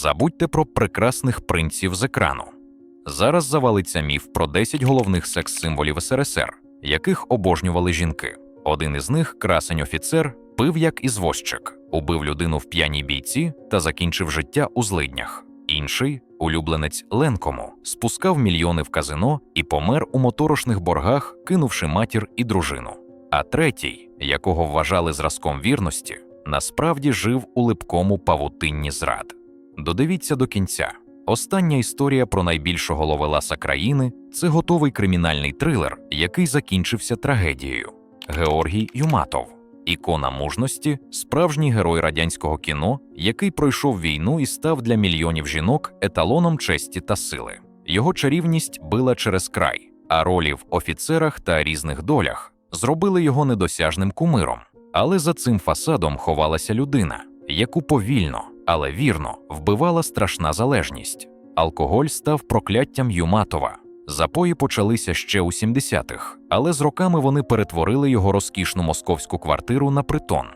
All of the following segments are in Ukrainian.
Забудьте про прекрасних принців з екрану. Зараз завалиться міф про 10 головних секс-символів СРСР, яких обожнювали жінки. Один із них, красень офіцер, пив як ізвозчик, убив людину в п'яній бійці та закінчив життя у злиднях. Інший, улюбленець Ленкому, спускав мільйони в казино і помер у моторошних боргах, кинувши матір і дружину. А третій, якого вважали зразком вірності, насправді жив у липкому павутинні зрад. Додивіться до кінця. Остання історія про найбільшого ловеласа країни це готовий кримінальний трилер, який закінчився трагедією. Георгій Юматов, ікона мужності, справжній герой радянського кіно, який пройшов війну і став для мільйонів жінок еталоном честі та сили. Його чарівність била через край, а ролі в офіцерах та різних долях зробили його недосяжним кумиром. Але за цим фасадом ховалася людина, яку повільно, але вірно вбивала страшна залежність. Алкоголь став прокляттям Юматова. Запої почалися ще у 70-х, але з роками вони перетворили його розкішну московську квартиру на притон.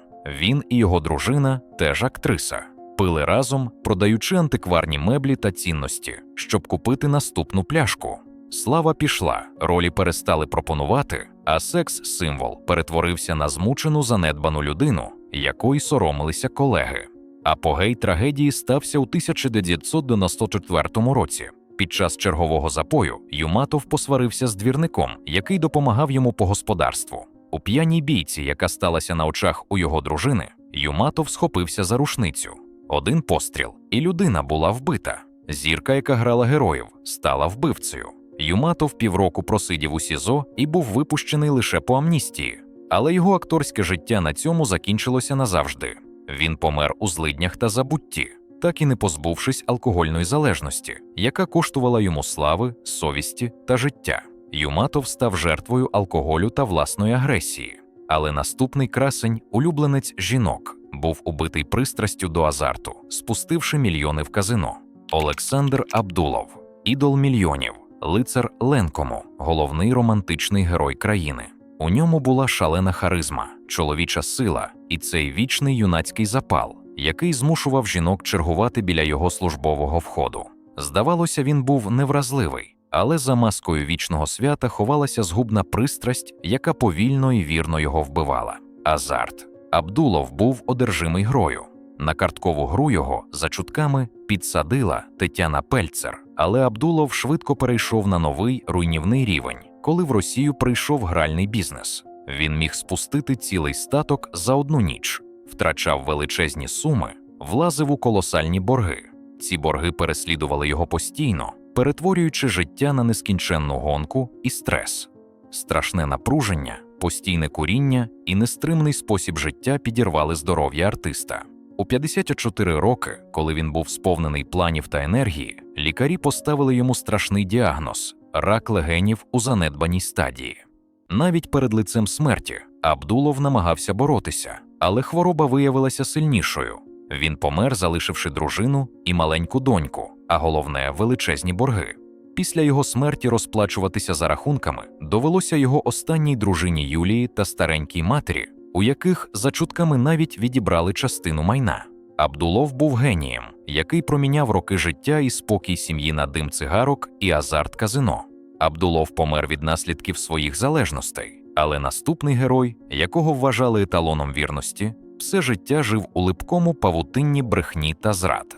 Він і його дружина, теж актриса, пили разом, продаючи антикварні меблі та цінності, щоб купити наступну пляшку. Слава пішла, ролі перестали пропонувати, а секс-символ перетворився на змучену занедбану людину, якої соромилися колеги. Апогей трагедії стався у 1994 році. Під час чергового запою Юматов посварився з двірником, який допомагав йому по господарству. У п'яній бійці, яка сталася на очах у його дружини, Юматов схопився за рушницю. Один постріл, і людина була вбита. Зірка, яка грала героїв, стала вбивцею. Юматов півроку просидів у СІЗО і був випущений лише по амністії. Але його акторське життя на цьому закінчилося назавжди. Він помер у злиднях та забутті, так і не позбувшись алкогольної залежності, яка коштувала йому слави, совісті та життя. Юматов став жертвою алкоголю та власної агресії. Але наступний красень, улюбленець жінок, був убитий пристрастю до азарту, спустивши мільйони в казино. Олександр Абдулов, ідол мільйонів, лицар Ленкому, головний романтичний герой країни. У ньому була шалена харизма, чоловіча сила і цей вічний юнацький запал, який змушував жінок чергувати біля його службового входу. Здавалося, він був невразливий, але за маскою вічного свята ховалася згубна пристрасть, яка повільно і вірно його вбивала. Азарт. Абдулов був одержимий грою. На карткову гру його за чутками підсадила Тетяна Пельцер, але Абдулов швидко перейшов на новий руйнівний рівень, коли в Росію прийшов гральний бізнес. Він міг спустити цілий статок за одну ніч, втрачав величезні суми, влазив у колосальні борги. Ці борги переслідували його постійно, перетворюючи життя на нескінченну гонку і стрес. Страшне напруження, постійне куріння і нестримний спосіб життя підірвали здоров'я артиста. У 54 роки, коли він був сповнений планів та енергії, лікарі поставили йому страшний діагноз рак легенів у занедбаній стадії. Навіть перед лицем смерті Абдулов намагався боротися, але хвороба виявилася сильнішою. Він помер, залишивши дружину і маленьку доньку, а головне величезні борги. Після його смерті розплачуватися за рахунками довелося його останній дружині Юлії та старенькій матері, у яких за чутками навіть відібрали частину майна. Абдулов був генієм, який проміняв роки життя і спокій сім'ї на дим цигарок і азарт казино. Абдулов помер від наслідків своїх залежностей, але наступний герой, якого вважали еталоном вірності, все життя жив у липкому павутинні брехні та зрад.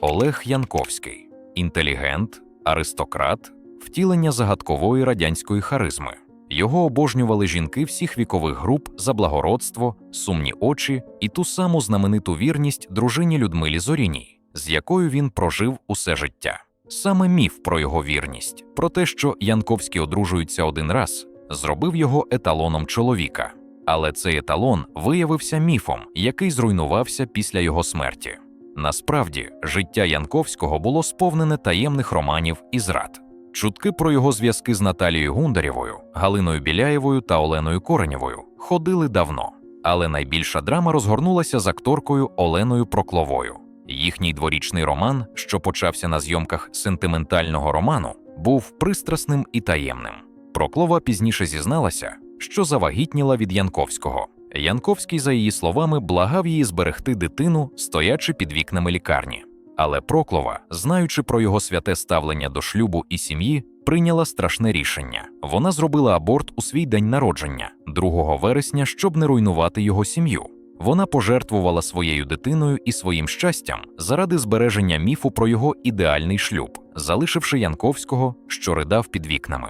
Олег Янковський інтелігент, аристократ, втілення загадкової радянської харизми. Його обожнювали жінки всіх вікових груп за благородство, сумні очі і ту саму знамениту вірність дружині Людмилі Зоріній, з якою він прожив усе життя. Саме міф про його вірність, про те, що Янковські одружуються один раз, зробив його еталоном чоловіка. Але цей еталон виявився міфом, який зруйнувався після його смерті. Насправді, життя Янковського було сповнене таємних романів і зрад. Чутки про його зв'язки з Наталією Гундарєвою, Галиною Біляєвою та Оленою Коренєвою ходили давно. Але найбільша драма розгорнулася з акторкою Оленою Прокловою. Їхній дворічний роман, що почався на зйомках сентиментального роману, був пристрасним і таємним. Проклова пізніше зізналася, що завагітніла від Янковського. Янковський, за її словами, благав її зберегти дитину, стоячи під вікнами лікарні. Але Проклова, знаючи про його святе ставлення до шлюбу і сім'ї, прийняла страшне рішення. Вона зробила аборт у свій день народження, 2 вересня, щоб не руйнувати його сім'ю. Вона пожертвувала своєю дитиною і своїм щастям заради збереження міфу про його ідеальний шлюб, залишивши Янковського, що ридав під вікнами.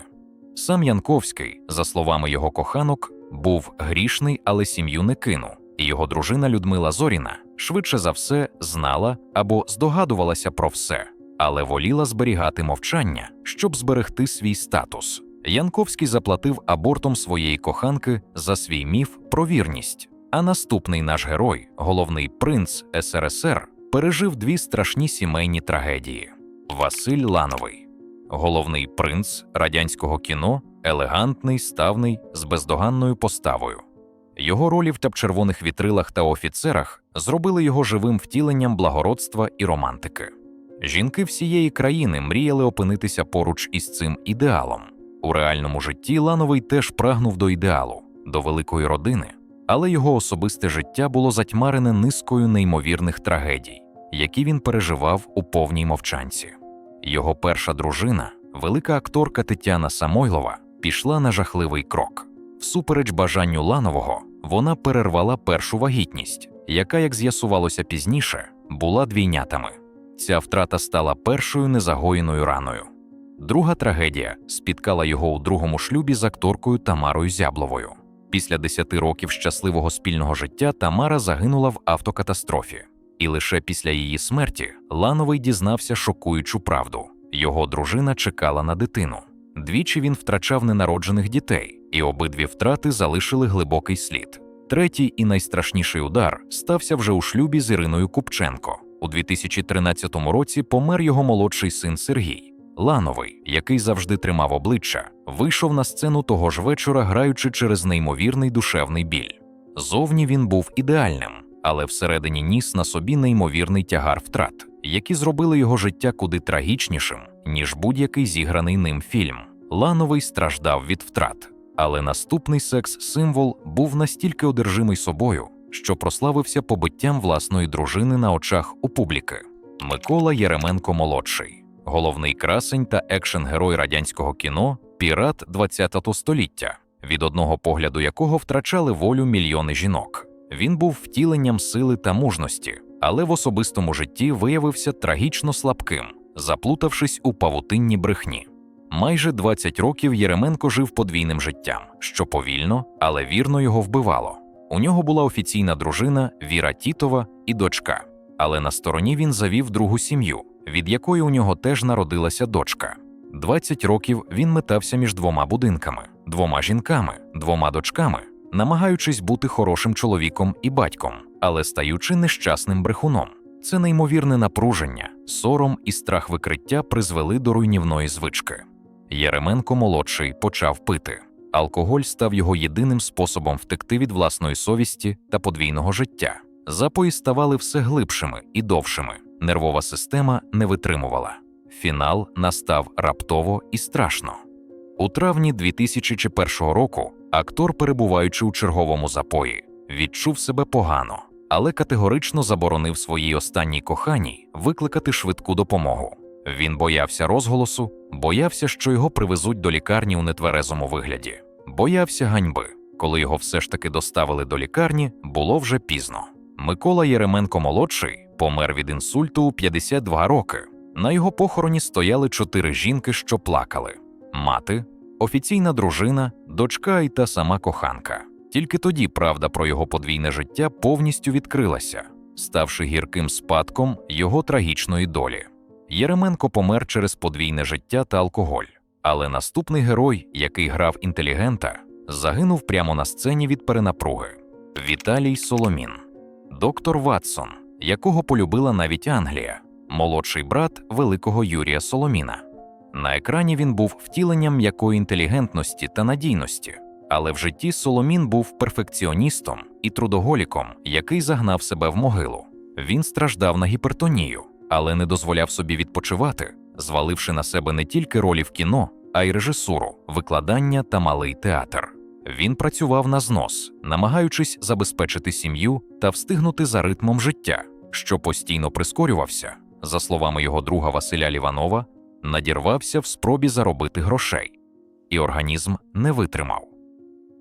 Сам Янковський, за словами його коханок, був грішний, але сім'ю не кинув, і його дружина Людмила Зоріна швидше за все знала або здогадувалася про все, але воліла зберігати мовчання, щоб зберегти свій статус. Янковський заплатив абортом своєї коханки за свій міф про вірність. А наступний наш герой, головний принц СРСР, пережив дві страшні сімейні трагедії: Василь Лановий, головний принц радянського кіно, елегантний, ставний, з бездоганною поставою. Його ролі в червоних вітрилах та офіцерах зробили його живим втіленням благородства і романтики. Жінки всієї країни мріяли опинитися поруч із цим ідеалом. У реальному житті Лановий теж прагнув до ідеалу, до великої родини, але його особисте життя було затьмарене низкою неймовірних трагедій, які він переживав у повній мовчанці. Його перша дружина, велика акторка Тетяна Самойлова, пішла на жахливий крок. Всупереч бажанню Ланового, вона перервала першу вагітність, яка, як з'ясувалося пізніше, була двійнятами. Ця втрата стала першою незагоєною раною. Друга трагедія спіткала його у другому шлюбі з акторкою Тамарою Зябловою. Після 10 років щасливого спільного життя Тамара загинула в автокатастрофі, і лише після її смерті Лановий дізнався шокуючу правду. Його дружина чекала на дитину. Двічі він втрачав ненароджених дітей, і обидві втрати залишили глибокий слід. Третій і найстрашніший удар стався вже у шлюбі з Іриною Купченко. У 2013 році помер його молодший син Сергій. Лановий, який завжди тримав обличчя, вийшов на сцену того ж вечора, граючи через неймовірний душевний біль. Зовні він був ідеальним, але всередині ніс на собі неймовірний тягар втрат, які зробили його життя куди трагічнішим, ніж будь-який зіграний ним фільм. Лановий страждав від втрат, але наступний секс-символ був настільки одержимий собою, що прославився побиттям власної дружини на очах у публіки. Микола Єременко молодший, головний красень та екшен-герой радянського кіно, пірат ХХ століття, від одного погляду якого втрачали волю мільйони жінок. Він був втіленням сили та мужності, але в особистому житті виявився трагічно слабким, заплутавшись у павутинні брехні. Майже 20 років Єременко жив подвійним життям, що повільно, але вірно його вбивало. У нього була офіційна дружина Віра Тітова і дочка, але на стороні він завів другу сім'ю, від якої у нього теж народилася дочка. 20 років він метався між двома будинками, двома жінками, двома дочками, намагаючись бути хорошим чоловіком і батьком, але стаючи нещасним брехуном. Це неймовірне напруження, сором і страх викриття призвели до руйнівної звички. Єременко молодший почав пити. Алкоголь став його єдиним способом втекти від власної совісті та подвійного життя. Запої ставали все глибшими і довшими. Нервова система не витримувала. Фінал настав раптово і страшно. У травні 2001 року актор, перебуваючи у черговому запої, відчув себе погано, але категорично заборонив своїй останній коханій викликати швидку допомогу. Він боявся розголосу, боявся, що його привезуть до лікарні у нетверезому вигляді, боявся ганьби. Коли його все ж таки доставили до лікарні, було вже пізно. Микола Єременко молодший помер від інсульту у 52 роки. На його похороні стояли чотири жінки, що плакали: мати, офіційна дружина, дочка і та сама коханка. Тільки тоді правда про його подвійне життя повністю відкрилася, ставши гірким спадком його трагічної долі. Єременко помер через подвійне життя та алкоголь, але наступний герой, який грав інтелігента, загинув прямо на сцені від перенапруги Віталій Соломін, доктор Ватсон, якого полюбила навіть Англія, молодший брат великого Юрія Соломіна. На екрані він був втіленням м'якої інтелігентності та надійності, але в житті Соломін був перфекціоністом і трудоголіком, який загнав себе в могилу. Він страждав на гіпертонію але не дозволяв собі відпочивати, зваливши на себе не тільки ролі в кіно, а й режисуру, викладання та малий театр. Він працював на знос, намагаючись забезпечити сім'ю та встигнути за ритмом життя, що постійно прискорювався, за словами його друга Василя Ліванова, надірвався в спробі заробити грошей, і організм не витримав.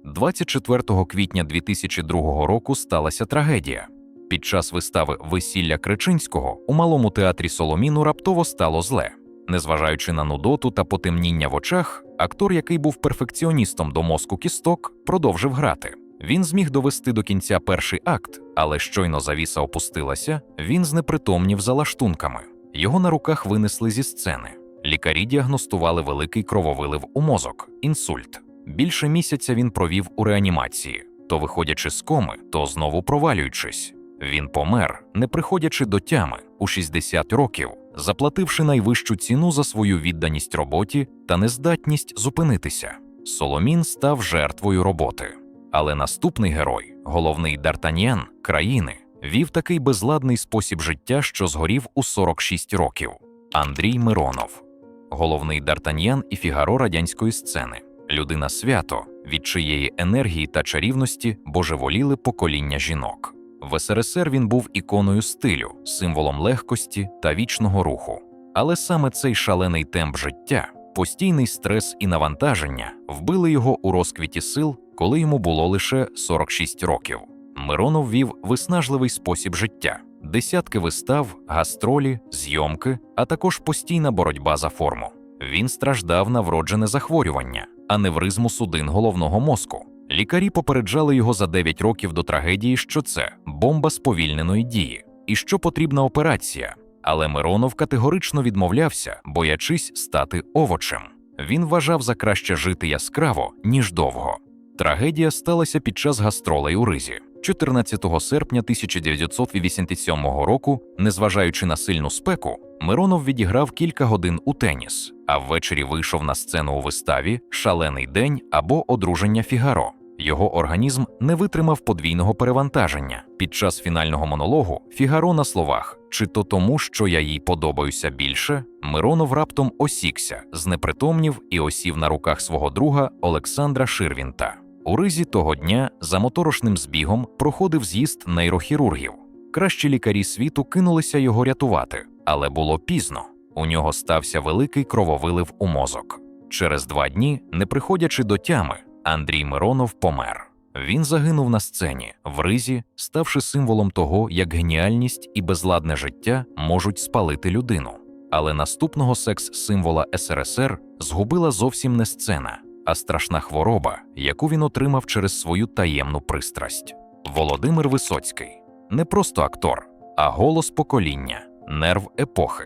24 квітня 2002 року сталася трагедія. Під час вистави Весілля Кричинського у малому театрі Соломіну раптово стало зле. Незважаючи на нудоту та потемніння в очах, актор, який був перфекціоністом до мозку кісток, продовжив грати. Він зміг довести до кінця перший акт, але щойно завіса опустилася, він знепритомнів за лаштунками. Його на руках винесли зі сцени. Лікарі діагностували великий крововилив у мозок, інсульт. Більше місяця він провів у реанімації, то виходячи з коми, то знову провалюючись. Він помер, не приходячи до тями у 60 років, заплативши найвищу ціну за свою відданість роботі та нездатність зупинитися. Соломін став жертвою роботи. Але наступний герой, головний Дартаньян країни, вів такий безладний спосіб життя, що згорів у 46 років. Андрій Миронов, головний Дартаньян і фігаро радянської сцени, людина свято, від чиєї енергії та чарівності божеволіли покоління жінок. В СРСР він був іконою стилю, символом легкості та вічного руху. Але саме цей шалений темп життя, постійний стрес і навантаження вбили його у розквіті сил, коли йому було лише 46 років. Миронов вів виснажливий спосіб життя, десятки вистав, гастролі, зйомки, а також постійна боротьба за форму. Він страждав на вроджене захворювання, аневризму судин головного мозку. Лікарі попереджали його за 9 років до трагедії, що це бомба сповільненої дії, і що потрібна операція. Але Миронов категорично відмовлявся, боячись стати овочем. Він вважав за краще жити яскраво, ніж довго. Трагедія сталася під час гастролей у Ризі. 14 серпня 1987 року, незважаючи на сильну спеку, Миронов відіграв кілька годин у теніс, а ввечері вийшов на сцену у виставі Шалений день або Одруження Фігаро. Його організм не витримав подвійного перевантаження. Під час фінального монологу Фігаро на словах чи то тому, що я їй подобаюся більше, Миронов раптом осікся, знепритомнів і осів на руках свого друга Олександра Ширвінта. У ризі того дня за моторошним збігом проходив з'їзд нейрохірургів. Кращі лікарі світу кинулися його рятувати, але було пізно. У нього стався великий крововилив у мозок. Через два дні, не приходячи до тями, Андрій Миронов помер. Він загинув на сцені в ризі, ставши символом того, як геніальність і безладне життя можуть спалити людину. Але наступного секс-символа СРСР згубила зовсім не сцена, а страшна хвороба, яку він отримав через свою таємну пристрасть. Володимир Висоцький не просто актор, а голос покоління, нерв епохи,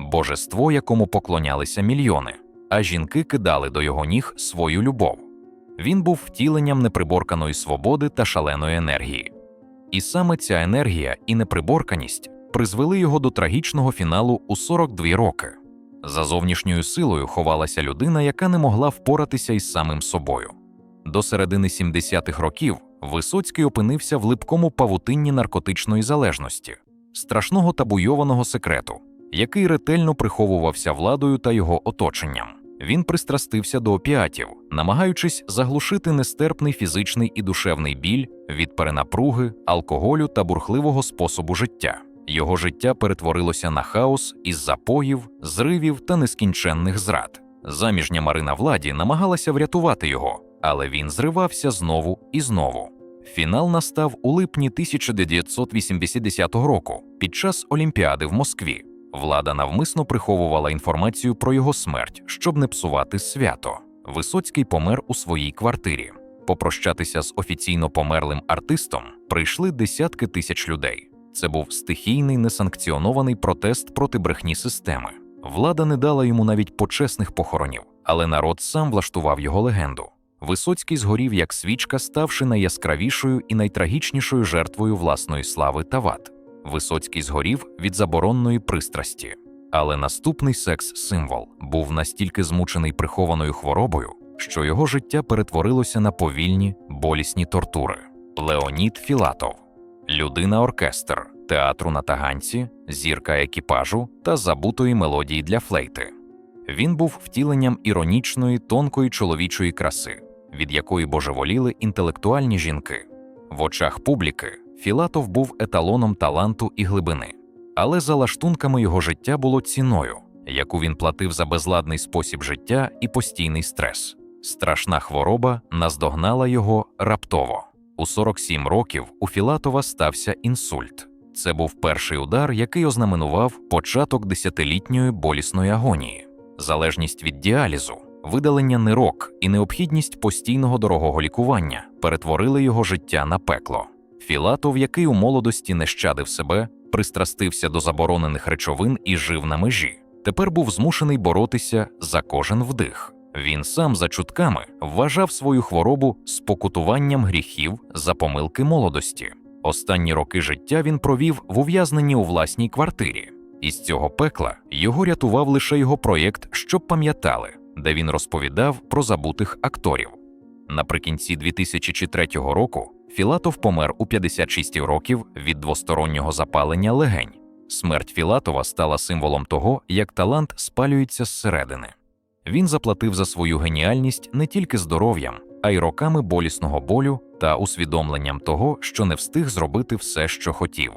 божество, якому поклонялися мільйони, а жінки кидали до його ніг свою любов. Він був втіленням неприборканої свободи та шаленої енергії. І саме ця енергія і неприборканість призвели його до трагічного фіналу у 42 роки. За зовнішньою силою ховалася людина, яка не могла впоратися із самим собою. До середини 70-х років Висоцький опинився в липкому павутинні наркотичної залежності, страшного табуйованого секрету, який ретельно приховувався владою та його оточенням. Він пристрастився до опіатів, намагаючись заглушити нестерпний фізичний і душевний біль від перенапруги, алкоголю та бурхливого способу життя. Його життя перетворилося на хаос із запоїв, зривів та нескінченних зрад. Заміжня Марина Владі намагалася врятувати його, але він зривався знову і знову. Фінал настав у липні 1980 року під час Олімпіади в Москві. Влада навмисно приховувала інформацію про його смерть, щоб не псувати свято. Висоцький помер у своїй квартирі. Попрощатися з офіційно померлим артистом прийшли десятки тисяч людей. Це був стихійний несанкціонований протест проти брехні системи. Влада не дала йому навіть почесних похоронів, але народ сам влаштував його легенду. Висоцький згорів як свічка, ставши найяскравішою і найтрагічнішою жертвою власної слави та вад. Висоцький згорів від заборонної пристрасті. Але наступний секс-символ був настільки змучений прихованою хворобою, що його життя перетворилося на повільні, болісні тортури. Леонід Філатов, людина оркестр, театру на таганці, зірка екіпажу та забутої мелодії для флейти. Він був втіленням іронічної, тонкої чоловічої краси, від якої божеволіли інтелектуальні жінки. В очах публіки Філатов був еталоном таланту і глибини. але за лаштунками його життя було ціною, яку він платив за безладний спосіб життя і постійний стрес. Страшна хвороба наздогнала його раптово. У 47 років у Філатова стався інсульт. Це був перший удар, який ознаменував початок десятилітньої болісної агонії, залежність від діалізу, видалення нирок і необхідність постійного дорогого лікування перетворили його життя на пекло. Філатов, який у молодості не щадив себе, пристрастився до заборонених речовин і жив на межі. Тепер був змушений боротися за кожен вдих. Він сам за чутками вважав свою хворобу спокутуванням гріхів за помилки молодості. Останні роки життя він провів в ув'язненні у власній квартирі. Із цього пекла його рятував лише його проєкт, щоб пам'ятали, де він розповідав про забутих акторів. Наприкінці 2003 року Філатов помер у 56 років від двостороннього запалення легень. Смерть Філатова стала символом того, як талант спалюється зсередини. Він заплатив за свою геніальність не тільки здоров'ям, а й роками болісного болю та усвідомленням того, що не встиг зробити все, що хотів.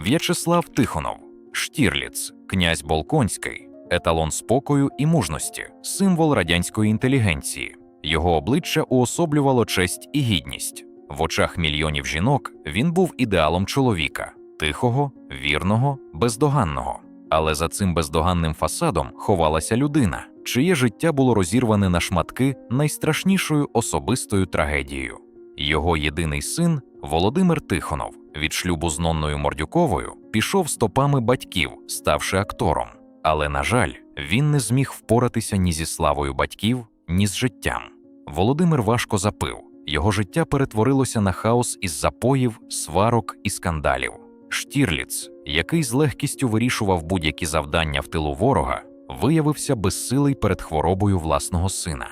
В'ячеслав Тихонов, Штірліц, князь Болконський, еталон спокою і мужності, символ радянської інтелігенції. Його обличчя уособлювало честь і гідність. В очах мільйонів жінок він був ідеалом чоловіка тихого, вірного, бездоганного. Але за цим бездоганним фасадом ховалася людина, чиє життя було розірване на шматки найстрашнішою особистою трагедією. Його єдиний син Володимир Тихонов від шлюбу з Нонною Мордюковою пішов стопами батьків, ставши актором. Але, на жаль, він не зміг впоратися ні зі славою батьків, ні з життям. Володимир важко запив. Його життя перетворилося на хаос із запоїв, сварок і скандалів. Штірліц, який з легкістю вирішував будь-які завдання в тилу ворога, виявився безсилий перед хворобою власного сина.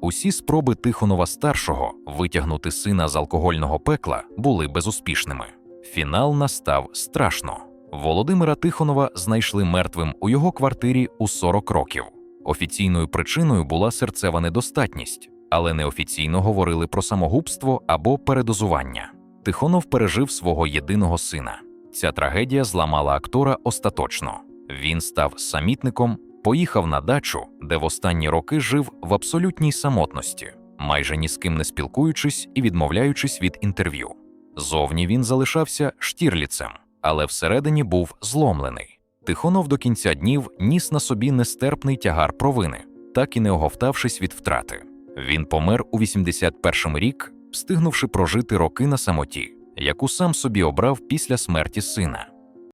Усі спроби Тихонова старшого витягнути сина з алкогольного пекла були безуспішними. Фінал настав страшно. Володимира Тихонова знайшли мертвим у його квартирі у 40 років. Офіційною причиною була серцева недостатність, але неофіційно говорили про самогубство або передозування. Тихонов пережив свого єдиного сина. Ця трагедія зламала актора остаточно. Він став самітником, поїхав на дачу, де в останні роки жив в абсолютній самотності, майже ні з ким не спілкуючись і відмовляючись від інтерв'ю. Зовні він залишався штірліцем, але всередині був зломлений. Тихонов до кінця днів ніс на собі нестерпний тягар провини, так і не оговтавшись від втрати. Він помер у 81 рік, встигнувши прожити роки на самоті, яку сам собі обрав після смерті сина.